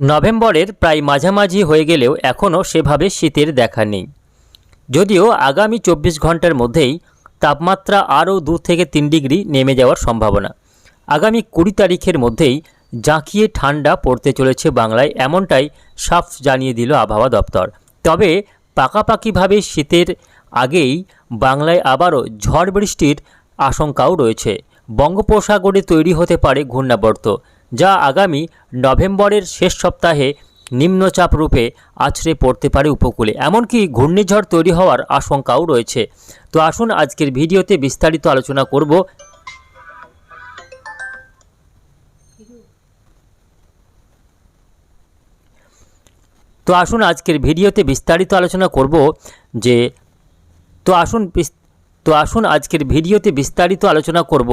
নভেম্বরের প্রায় মাঝামাঝি হয়ে গেলেও এখনও সেভাবে শীতের দেখা নেই। যদিও আগামী চব্বিশ ঘণ্টার মধ্যেই তাপমাত্রা আরও দু থেকে তিন ডিগ্রি নেমে যাওয়ার সম্ভাবনা। আগামী কুড়ি তারিখের মধ্যেই জাঁকিয়ে ঠান্ডা পড়তে চলেছে বাংলায় এমনটাই সাফ জানিয়ে দিল আবহাওয়া দপ্তর। তবে পাকাপাকিভাবে শীতের আগেই বাংলায় আবারও ঝড় বৃষ্টির আশঙ্কাও রয়েছে। বঙ্গোপসাগরে তৈরি হতে পারে ঘূর্ণাবর্ত। যা আগামী নভেম্বরের শেষ সপ্তাহে নিম্নচাপ রূপে আছড়ে পড়তে পারে উপকূলে। এমনকি ঘূর্ণিঝড় তৈরি হওয়ার আশঙ্কাও রয়েছে। তো আসুন আজকের ভিডিওতে বিস্তারিত আলোচনা করব। তো আসুন আজকের ভিডিওতে বিস্তারিত আলোচনা করব যে, তো আসুন তো আসুন আজকের ভিডিওতে বিস্তারিত আলোচনা করব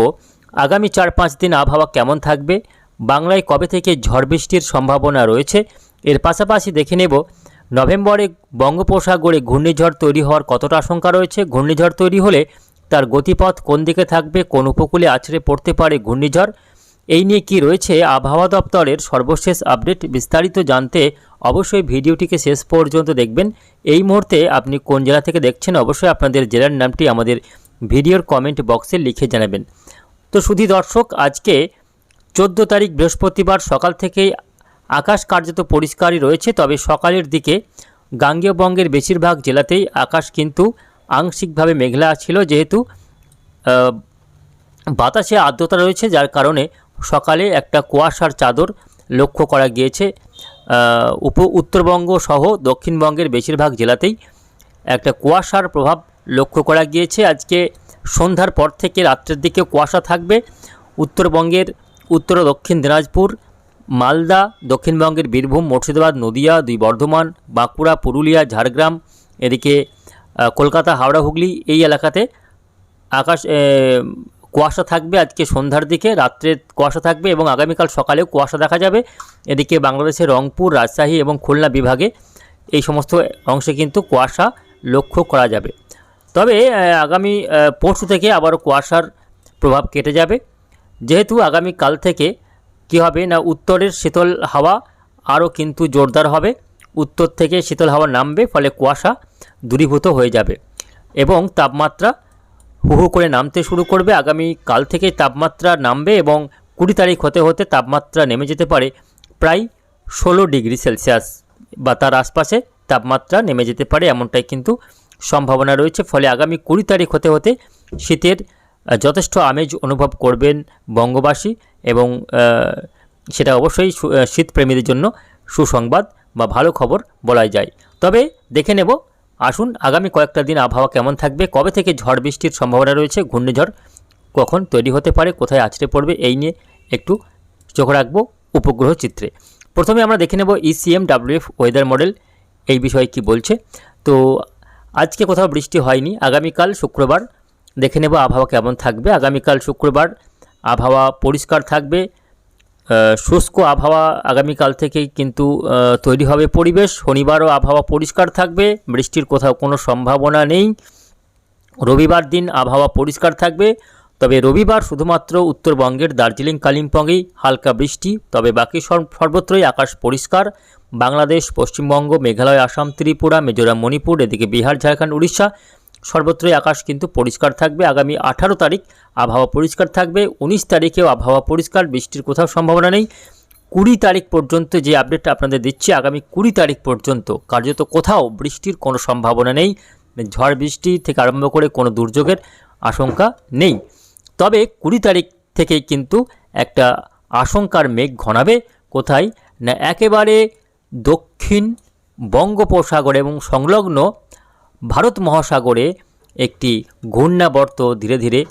আগামী চার পাঁচ দিন আবহাওয়া কেমন থাকবে বাংলায় কবে থেকে ঝড় বৃষ্টির সম্ভাবনা রয়েছে? এর পাশাপাশি দেখে নেব, নভেম্বরে বঙ্গোপসাগরে ঘূর্ণিঝড় তৈরি হওয়ার কতটা আশঙ্কা রয়েছে? ঘূর্ণিঝড় তৈরি হলে তার গতিপথ কোন দিকে থাকবে? কোন উপকূলে আছড়ে পড়তে পারে ঘূর্ণিঝড়? এই নিয়ে কি রয়েছে আবহাওয়া দপ্তরের সর্বশেষ আপডেট বিস্তারিত জানতে অবশ্যই ভিডিওটিকে শেষ পর্যন্ত দেখবেন। এই মুহূর্তে আপনি কোন জেলা থেকে দেখছেন অবশ্যই আপনাদের জেলার নামটি আমাদের ভিডিওর কমেন্ট বক্সে লিখে জানাবেন। তো শুধু দর্শক, আজকে চোদ্দ তারিখ বৃহস্পতিবার সকাল থেকেই আকাশ কার্যত পরিষ্কারই রয়েছে, তবে সকালের দিকে গাঙ্গেয়বঙ্গের বেশিরভাগ জেলাতেই আকাশ কিন্তু আংশিকভাবে মেঘলা ছিল। যেহেতু বাতাসে আর্দ্রতা রয়েছে, যার কারণে সকালে একটা কুয়াশার চাদর লক্ষ্য করা গিয়েছে। উপ, উত্তরবঙ্গ সহ দক্ষিণবঙ্গের বেশিরভাগ জেলাতেই একটা কুয়াশার প্রভাব লক্ষ্য করা গিয়েছে। আজকে সন্ধ্যার পর থেকে রাত্রের দিকে কুয়াশা থাকবে। উত্তরবঙ্গের উত্তর দক্ষিণ দিনাজপুর, মালদা, দক্ষিণবঙ্গের বীরভূম, মুর্শিদাবাদ, নদিয়া, দুই বর্ধমান, বাঁকুড়া, পুরুলিয়া, ঝাড়গ্রাম, এদিকে কলকাতা, হাওড়া, হুগলি এই এলাকাতে আকাশ কুয়াশা থাকবে আজকে সন্ধ্যার দিকে, রাত্রে কুয়াশা থাকবে এবং আগামীকাল সকালেও কুয়াশা দেখা যাবে। এদিকে বাংলাদেশের রংপুর, রাজশাহী এবং খুলনা বিভাগে এই সমস্ত অংশে কিন্তু কুয়াশা লক্ষ্য করা যাবে। তবে আগামী পরশু থেকে আবারও কুয়াশার প্রভাব কেটে যাবে। যেহেতু আগামী কাল থেকে কী হবে না উত্তরের শীতল হাওয়া আরও কিন্তু জোরদার হবে। উত্তর থেকে শীতল হাওয়া নামবে, ফলে কুয়াশা দূরীভূত হয়ে যাবে এবং তাপমাত্রা হু হু করে নামতে শুরু করবে। আগামী কাল থেকে তাপমাত্রা নামবে এবং কুড়ি তারিখ হতে হতে তাপমাত্রা নেমে যেতে পারে প্রায় ষোলো ডিগ্রি সেলসিয়াস বা তার আশপাশে তাপমাত্রা নেমে যেতে পারে, এমনটাই কিন্তু সম্ভাবনা রয়েছে। ফলে আগামী কুড়ি তারিখ হতে হতে শীতের যথেষ্ট আমেজ অনুভব করবেন বঙ্গবাসী এবং সেটা অবশ্যই শীতপ্রেমীদের জন্য সুসংবাদ বা ভালো খবর বলাই যায়। তবে দেখে নেব, আসুন আগামী কয়েকটা দিন আবহাওয়া কেমন থাকবে, কবে থেকে ঝড় বৃষ্টির সম্ভাবনা রয়েছে, ঘূর্ণিঝড় কখন তৈরি হতে পারে, কোথায় আছড়ে পড়বে, এই নিয়ে একটু চোখ রাখব উপগ্রহ চিত্রে। প্রথমে আমরা দেখে নেব ইসিএম ডাব্লিউএফ ওয়েদার মডেল এই বিষয়ে কি বলছে। তো আজকে কোথাও বৃষ্টি হয়নি, আগামীকাল শুক্রবার দেখে নেব আবহাওয়া কেমন থাকবে। আগামীকাল শুক্রবার আবহাওয়া পরিষ্কার থাকবে। শুষ্ক আবহাওয়া আগামীকাল থেকেই কিন্তু তৈরি হবে পরিবেশ। শনিবারও আবহাওয়া পরিষ্কার থাকবে। বৃষ্টির কোথাও কোনো সম্ভাবনা নেই। রবিবার দিন আবহাওয়া পরিষ্কার থাকবে। তবে রবিবার শুধুমাত্র উত্তরবঙ্গের দার্জিলিং কালিম্পংয়েই হালকা বৃষ্টি। তবে বাকি সর- সর্বত্রই আকাশ পরিষ্কার। বাংলাদেশ, পশ্চিমবঙ্গ, মেঘালয়, আসাম, ত্রিপুরা, মিজোরাম, মণিপুর, এদিকে বিহার, ঝাড়খণ্ড, উড়িষ্যা সর্বত্রই আকাশ কিন্তু পরিষ্কার থাকবে। আগামী আঠারো তারিখ আবহাওয়া পরিষ্কার থাকবে। উনিশ তারিখেও আবহাওয়া পরিষ্কার, বৃষ্টির কোথাও সম্ভাবনা নেই। কুড়ি তারিখ পর্যন্ত যে আপডেটটা আপনাদের দিচ্ছি, আগামী কুড়ি তারিখ পর্যন্ত কার্যত কোথাও বৃষ্টির কোনো সম্ভাবনা নেই। ঝড় বৃষ্টি থেকে আরম্ভ করে কোনো দুর্যোগের আশঙ্কা নেই। তবে কুড়ি তারিখ থেকে কিন্তু একটা আশঙ্কার মেঘ ঘনাবে। কোথায়? না, একেবারে দক্ষিণ বঙ্গোপসাগর এবং সংলগ্ন ভারত মহাসাগরে একটি ঘূর্ণাবর্ত ধীরে ধীরে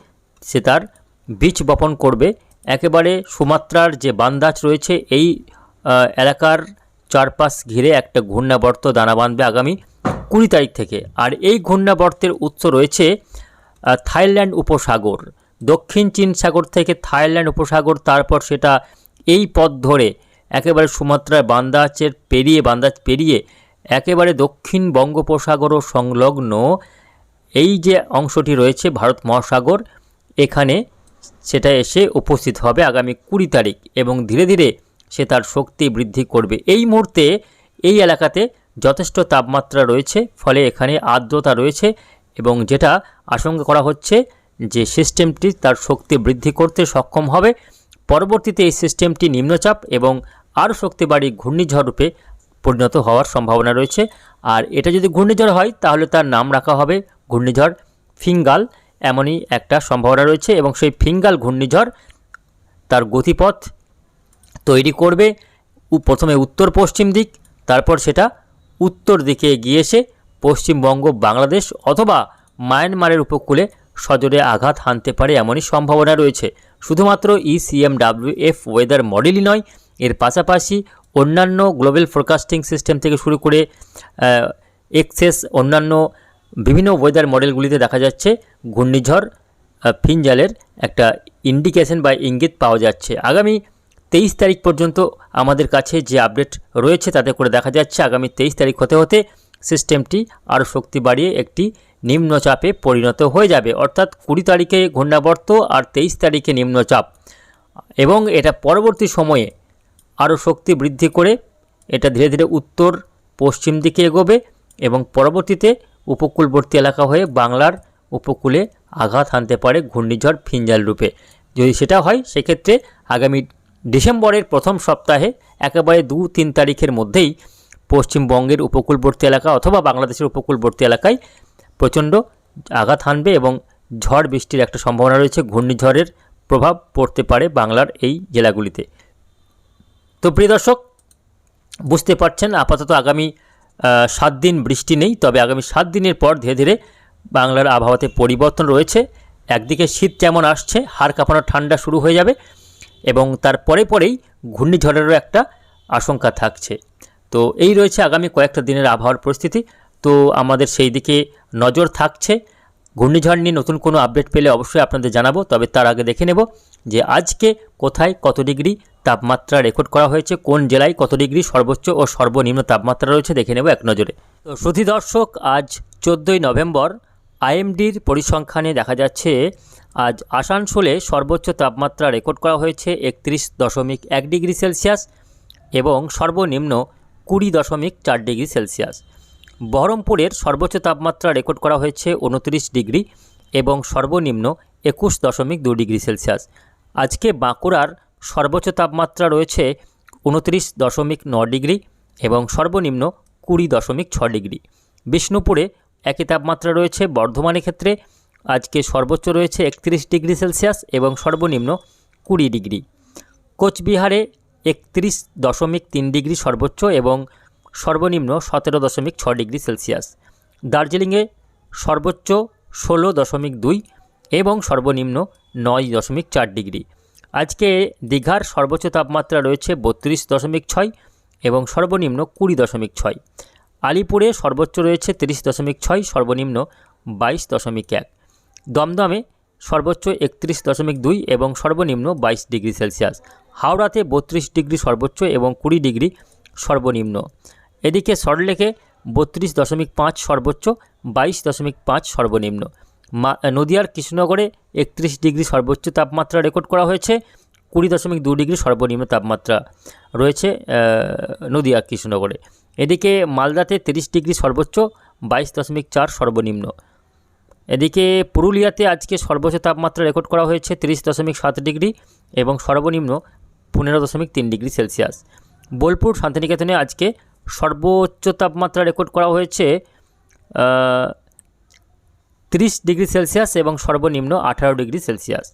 সে তার বীজ বপন করবে। একেবারে সুমাত্রার যে বান্দাজ রয়েছে, এই এলাকার চারপাশ ঘিরে একটা ঘূর্ণাবর্ত দানা বাঁধবে আগামী কুড়ি তারিখ থেকে। আর এই ঘূর্ণাবর্তের উৎস রয়েছে থাইল্যান্ড উপসাগর। দক্ষিণ চীন সাগর থেকে থাইল্যান্ড উপসাগর, তারপর সেটা এই পথ ধরে একেবারে সুমাত্রার বান্দাচের পেরিয়ে, বান্দাজ পেরিয়ে একেবারে দক্ষিণ বঙ্গোপসাগর সংলগ্ন এই যে অংশটি রয়েছে ভারত মহাসাগর, এখানে সেটা এসে উপস্থিত হবে আগামী কুড়ি তারিখ এবং ধীরে ধীরে সে তার শক্তি বৃদ্ধি করবে। এই মুহূর্তে এই এলাকাতে যথেষ্ট তাপমাত্রা রয়েছে, ফলে এখানে আর্দ্রতা রয়েছে এবং যেটা আশঙ্কা করা হচ্ছে যে সিস্টেমটি তার শক্তি বৃদ্ধি করতে সক্ষম হবে। পরবর্তীতে এই সিস্টেমটি নিম্নচাপ এবং আরও শক্তি বাড়ি ঘূর্ণিঝড় রূপে পরিণত হওয়ার সম্ভাবনা রয়েছে। আর এটা যদি ঘূর্ণিঝড় হয়, তাহলে তার নাম রাখা হবে ঘূর্ণিঝড় ফিঙ্গাল। এমনই একটা সম্ভাবনা রয়েছে এবং সেই ফিঙ্গাল ঘূর্ণিঝড় তার গতিপথ তৈরি করবে প্রথমে উত্তর পশ্চিম দিক, তারপর সেটা উত্তর দিকে এগিয়ে এসে পশ্চিমবঙ্গ, বাংলাদেশ অথবা মায়ানমারের উপকূলে সজোরে আঘাত হানতে পারে এমনই সম্ভাবনা রয়েছে। শুধুমাত্র E ইসিএমডাব্লিউএফ ওয়েদার মডেলই নয়, এর পাশাপাশি অন্যান্য গ্লোবাল ফোরকাস্টিং সিস্টেম থেকে শুরু করে এক্সেস, অন্যান্য বিভিন্ন ওয়েদার মডেলগুলিতে দেখা যাচ্ছে ঘূর্ণিঝড় ফিনজালের একটা ইন্ডিকেশন বা ইঙ্গিত পাওয়া যাচ্ছে। আগামী তেইশ তারিখ পর্যন্ত আমাদের কাছে যে আপডেট রয়েছে তাতে করে দেখা যাচ্ছে আগামী তেইশ তারিখ হতে হতে সিস্টেমটি আরও শক্তি বাড়িয়ে একটি নিম্নচাপে পরিণত হয়ে যাবে। অর্থাৎ কুড়ি তারিখে ঘূর্ণাবর্ত আর তেইশ তারিখে নিম্নচাপ। এবং এটা পরবর্তী সময়ে আরও শক্তি বৃদ্ধি করে এটা ধীরে ধীরে উত্তর, পশ্চিম দিকে এগোবে এবং পরবর্তীতে উপকূলবর্তী এলাকা হয়ে বাংলার উপকূলে আঘাত হানতে পারে ঘূর্ণিঝড় ফিঞ্জাল রূপে। যদি সেটা হয়, সেক্ষেত্রে আগামী ডিসেম্বরের প্রথম সপ্তাহে একেবারে দু তিন তারিখের মধ্যেই পশ্চিমবঙ্গের উপকূলবর্তী এলাকা অথবা বাংলাদেশের উপকূলবর্তী এলাকায় প্রচণ্ড আঘাত হানবে এবং ঝড় বৃষ্টির একটা সম্ভাবনা রয়েছে। ঘূর্ণিঝড়ের প্রভাব পড়তে পারে বাংলার এই জেলাগুলিতে। তো প্রিয় দর্শক, বুঝতে পারছেন, আপাতত আগামী সাত দিন বৃষ্টি নেই, তবে আগামী সাত দিনের পর ধীরে ধীরে বাংলার আবহাওয়াতে পরিবর্তন রয়েছে। একদিকে শীত যেমন আসছে, হাড় কাঁপানো ঠান্ডা শুরু হয়ে যাবে এবং তার পরে পরেই ঘূর্ণিঝড়েরও একটা আশঙ্কা থাকছে। তো এই রয়েছে আগামী কয়েকটা দিনের আবহাওয়ার পরিস্থিতি। তো আমাদের সেই দিকে নজর থাকছে। ঘূর্ণিঝড় নিয়ে নতুন কোনো আপডেট পেলে অবশ্যই আপনাদের জানাব, তবে তার আগে দেখে নেব যে আজকে কোথায় কত ডিগ্রি তাপমাত্রা রেকর্ড করা হয়েছে কোন জেলায় কত ডিগ্রি সর্বোচ্চ ও সর্বনিম্ন তাপমাত্রা রয়েছে দেখে নেব এক নজরে। তো শ্রুতি দর্শক, আজ চোদ্দোই নভেম্বর, আইএমডির পরিসংখ্যানে দেখা যাচ্ছে আজ আসানসোলে সর্বোচ্চ তাপমাত্রা রেকর্ড করা হয়েছে একত্রিশ দশমিক এক ডিগ্রি সেলসিয়াস এবং সর্বনিম্ন কুড়ি দশমিক চার ডিগ্রি সেলসিয়াস। বহরমপুরের সর্বোচ্চ তাপমাত্রা রেকর্ড করা হয়েছে উনত্রিশ ডিগ্রি এবং সর্বনিম্ন একুশ দশমিক দু ডিগ্রি সেলসিয়াস। আজকে বাঁকুড়ার সর্বোচ্চ তাপমাত্রা রয়েছে উনত্রিশ দশমিক ন ডিগ্রি এবং সর্বনিম্ন কুড়ি দশমিক ছ ডিগ্রি। বিষ্ণুপুরে একই তাপমাত্রা রয়েছে, বর্ধমানের ক্ষেত্রে আজকে সর্বোচ্চ রয়েছে একত্রিশ ডিগ্রি সেলসিয়াস এবং সর্বনিম্ন কুড়ি ডিগ্রি। কোচবিহারে একত্রিশ দশমিক তিন ডিগ্রি সর্বোচ্চ এবং সর্বনিম্ন সতেরো দশমিক ছ ডিগ্রি সেলসিয়াস। দার্জিলিংয়ে সর্বোচ্চ ষোলো দশমিক দুই এবং সর্বনিম্ন নয় দশমিক চার ডিগ্রি। আজকে দীঘার সর্বোচ্চ তাপমাত্রা রয়েছে বত্রিশ দশমিক ছয় এবং সর্বনিম্ন কুড়ি দশমিক ছয়। আলিপুরে সর্বোচ্চ রয়েছে তিরিশ দশমিক ছয়, সর্বনিম্ন বাইশ দশমিক এক। দমদমে সর্বোচ্চ একত্রিশ দশমিক দুই এবং সর্বনিম্ন বাইশ ডিগ্রি সেলসিয়াস। হাওড়াতে বত্রিশ ডিগ্রি সর্বোচ্চ এবং কুড়ি ডিগ্রি সর্বনিম্ন। এদিকে সল্টলেকে বত্রিশ দশমিক পাঁচ সর্বোচ্চ, বাইশ দশমিক পাঁচ সর্বনিম্ন। নদিয়ার কৃষ্ণনগরে একত্রিশ ডিগ্রি সর্বোচ্চ তাপমাত্রা রেকর্ড করা হয়েছে, কুড়ি দশমিক দু ডিগ্রি সর্বনিম্ন তাপমাত্রা রয়েছে নদিয়া কৃষ্ণনগরে। এদিকে মালদাতে তিরিশ ডিগ্রি সর্বোচ্চ, বাইশ দশমিক চার সর্বনিম্ন। এদিকে পুরুলিয়াতে আজকে সর্বোচ্চ তাপমাত্রা রেকর্ড করা হয়েছে, তিরিশ দশমিক সাত ডিগ্রি এবং সর্বনিম্ন পনেরো দশমিক তিন ডিগ্রি সেলসিয়াস। বোলপুর শান্তিনিকেতনে আজকে সর্বোচ্চ তাপমাত্রা রেকর্ড করা হয়েছে তিরিশ ডিগ্রি সেলসিয়াস এবং সর্বনিম্ন আঠারো ডিগ্রি সেলসিয়াস।